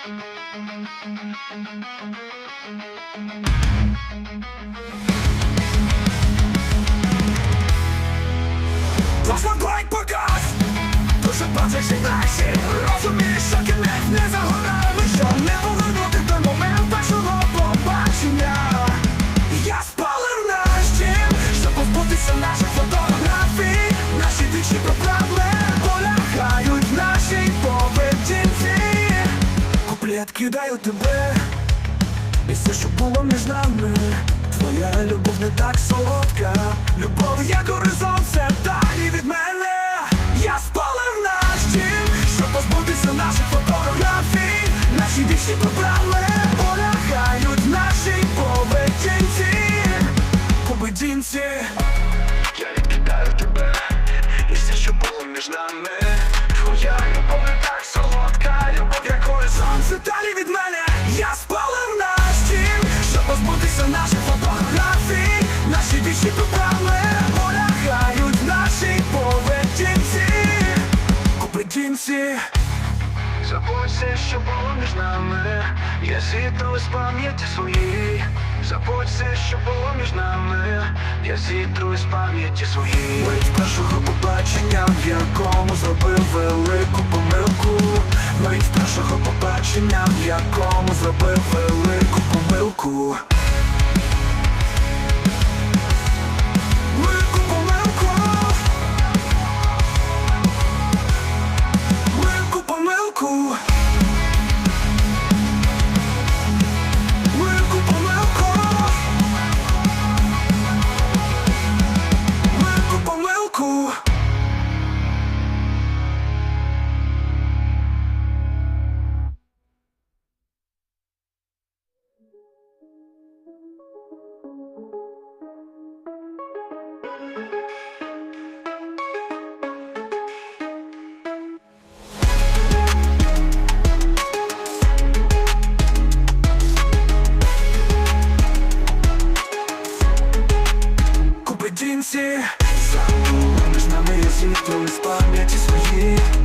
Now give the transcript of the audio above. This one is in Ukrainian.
Розмонтуй показ Дуже бачиш інакше Розумієш, що кінець не за горами Що не повернути той момент першого побачення. Я спалив наш дім Щоб позбутися наших Куплет кидаю тебе. І що було між нами Твоя любов не так солодка. Любов як горизонт, все далі від мене. Я спалив наш дім Щоб позбутися наших фотографій. Наші вічні проблеми Полягають нашій поведінці. Поведінці. Я відкидаю тебе. І все, що було між нами Твоя любов солодка Любов як горизонт, все далі від мене Я спалив наш дім Щоб позбутися наших фотографій Наші вічні проблеми Полягають в нашій поведінці Поведінці Забудься, що було між нами. Я зітру з пам'яті своєї Забудься, що було між нами. Я зітру з пам'яті своєї Мить першого побачення, в якому зробив велику помилку кінці Замовиш нами я світло з пам'яті своїх.